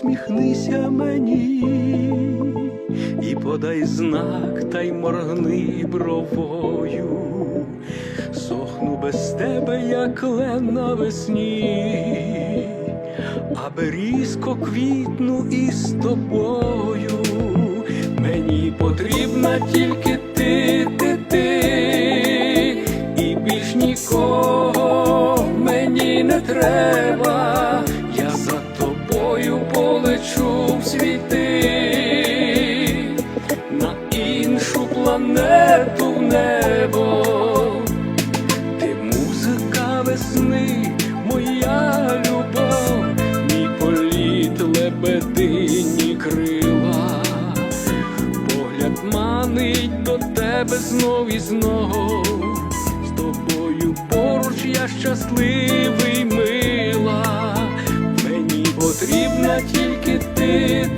посміхнися мені, і подай знак та й моргни бровою, сохну без тебе, як лен на весні, аби різко квітну із тобою. Мені потрібна тільки ти, ти, ти, і більш нікого мені не треба. В небо. Ти музика весни, моя любов, мій політ лебедині крила, погляд манить до тебе знов і знов, з тобою поруч я щасливий мила, мені потрібна тільки ти,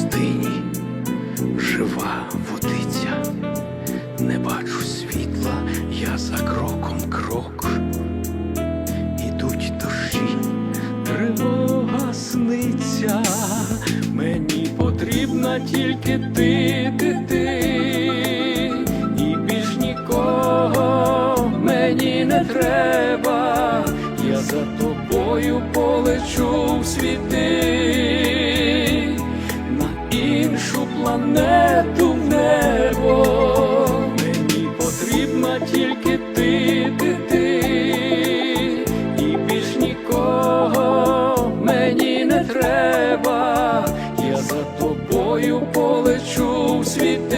пустині жива водиця, не бачу світла, я за кроком крок, ідуть дощі, тривога сниться, мені потрібна тільки ти, ти, ти, і більш нікого мені не треба, я за тобою полечу в світи за тобою полечу в світи